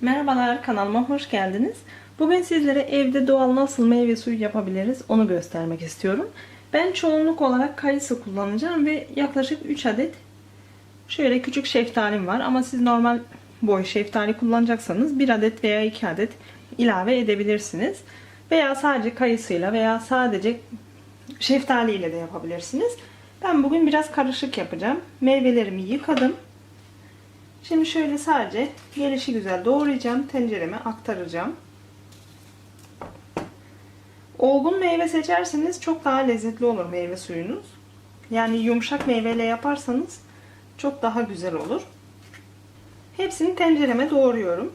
Merhabalar kanalıma hoş geldiniz. Bugün sizlere evde doğal nasıl meyve suyu yapabiliriz onu göstermek istiyorum. Ben çoğunluk olarak kayısı kullanacağım ve yaklaşık 3 adet şöyle küçük şeftalim var. Ama siz normal boy şeftali kullanacaksanız 1 adet veya 2 adet ilave edebilirsiniz. Veya sadece kayısıyla veya sadece şeftali ile de yapabilirsiniz. Ben bugün biraz karışık yapacağım. Meyvelerimi yıkadım. Şimdi şöyle sadece gelişi güzel doğrayacağım. Tencereme aktaracağım. Olgun meyve seçerseniz çok daha lezzetli olur meyve suyunuz. Yani yumuşak meyveyle yaparsanız çok daha güzel olur. Hepsini tencereme doğruyorum.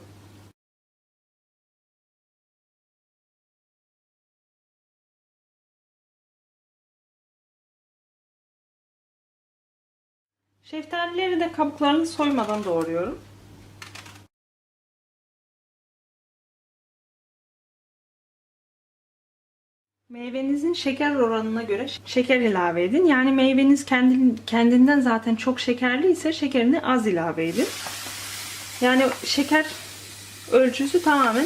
Şeftalileri de kabuklarını soymadan doğruyorum. Meyvenizin şeker oranına göre şeker ilave edin. Yani meyveniz kendinden zaten çok şekerli ise şekerini az ilave edin. Yani şeker ölçüsü tamamen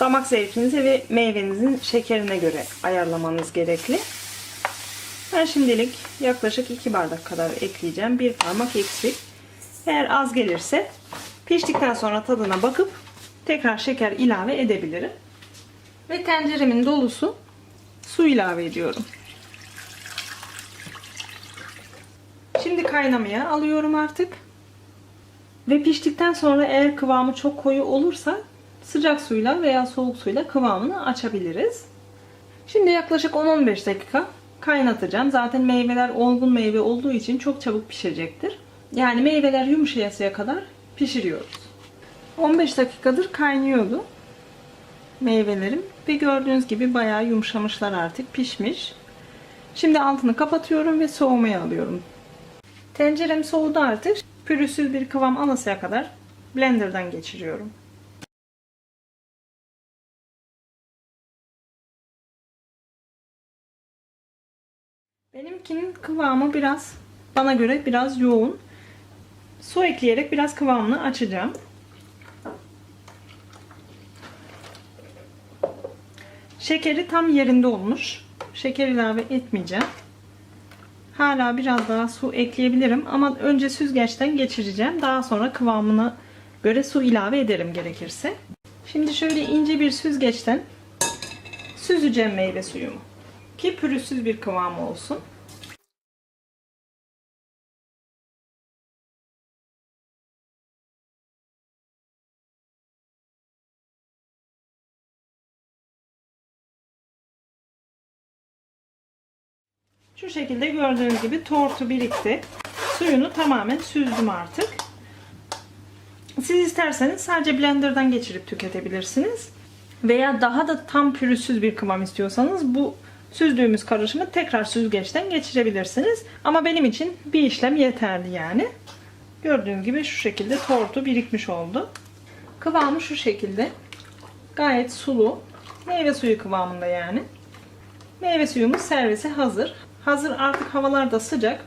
damak zevkinize ve meyvenizin şekerine göre ayarlamanız gerekli. Ben şimdilik yaklaşık 2 bardak kadar ekleyeceğim. Bir parmak eksik. Eğer az gelirse piştikten sonra tadına bakıp tekrar şeker ilave edebilirim. Ve tenceremin dolusu su ilave ediyorum. Şimdi kaynamaya alıyorum artık. Ve piştikten sonra eğer kıvamı çok koyu olursa sıcak suyla veya soğuk suyla kıvamını açabiliriz. Şimdi yaklaşık 10-15 dakika kaynatacağım. Zaten meyveler olgun meyve olduğu için çok çabuk pişecektir. Yani meyveler yumuşayasıya kadar pişiriyoruz. 15 dakikadır kaynıyordu meyvelerim ve gördüğünüz gibi bayağı yumuşamışlar artık pişmiş. Şimdi altını kapatıyorum ve soğumaya alıyorum. Tencerem soğudu artık. Pürüzsüz bir kıvam alasıya kadar blenderdan geçiriyorum. Benimkinin kıvamı biraz bana göre biraz yoğun. Su ekleyerek biraz kıvamını açacağım. Şekeri tam yerinde olmuş. Şeker ilave etmeyeceğim. Hala biraz daha su ekleyebilirim ama önce süzgeçten geçireceğim. Daha sonra kıvamına göre su ilave ederim gerekirse. Şimdi şöyle ince bir süzgeçten süzeceğim meyve suyumu. Ki pürüzsüz bir kıvam olsun. Şu şekilde gördüğünüz gibi tortu birikti. Suyunu tamamen süzdüm artık. Siz isterseniz sadece blenderdan geçirip tüketebilirsiniz. Veya daha da tam pürüzsüz bir kıvam istiyorsanız bu süzdüğümüz karışımı tekrar süzgeçten geçirebilirsiniz. Ama benim için bir işlem yeterli yani. Gördüğünüz gibi şu şekilde tortu birikmiş oldu. Kıvamı şu şekilde. Gayet sulu. Meyve suyu kıvamında yani. Meyve suyumuz servise hazır. Hazır artık havalar da sıcak.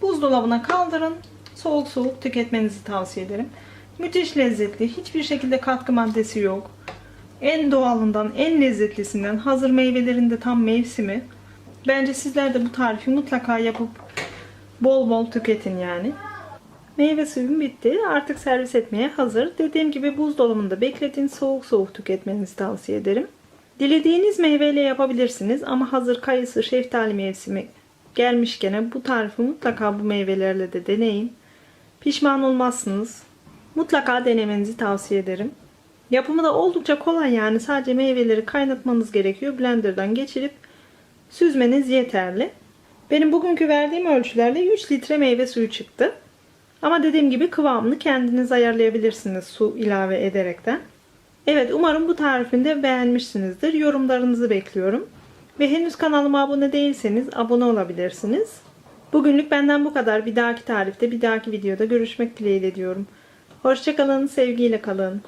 Buzdolabına kaldırın. Soğuk soğuk tüketmenizi tavsiye ederim. Müthiş lezzetli. Hiçbir şekilde katkı maddesi yok. En doğalından, en lezzetlisinden hazır meyvelerin de tam mevsimi. Bence sizler de bu tarifi mutlaka yapıp bol bol tüketin yani. Meyve suyum bitti. Artık servis etmeye hazır. Dediğim gibi buzdolabında bekletin. Soğuk soğuk tüketmenizi tavsiye ederim. Dilediğiniz meyveyle yapabilirsiniz ama hazır kayısı, şeftali mevsimi gelmişken bu tarifi mutlaka bu meyvelerle de deneyin. Pişman olmazsınız. Mutlaka denemenizi tavsiye ederim. Yapımı da oldukça kolay yani sadece meyveleri kaynatmanız gerekiyor. Blenderdan geçirip süzmeniz yeterli. Benim bugünkü verdiğim ölçülerle 3 litre meyve suyu çıktı. Ama dediğim gibi kıvamını kendiniz ayarlayabilirsiniz su ilave ederekten. Evet umarım bu tarifini de beğenmişsinizdir. Yorumlarınızı bekliyorum. Ve henüz kanalıma abone değilseniz abone olabilirsiniz. Bugünlük benden bu kadar. Bir dahaki tarifte bir dahaki videoda görüşmek dileğiyle diyorum. Hoşçakalın, sevgiyle kalın.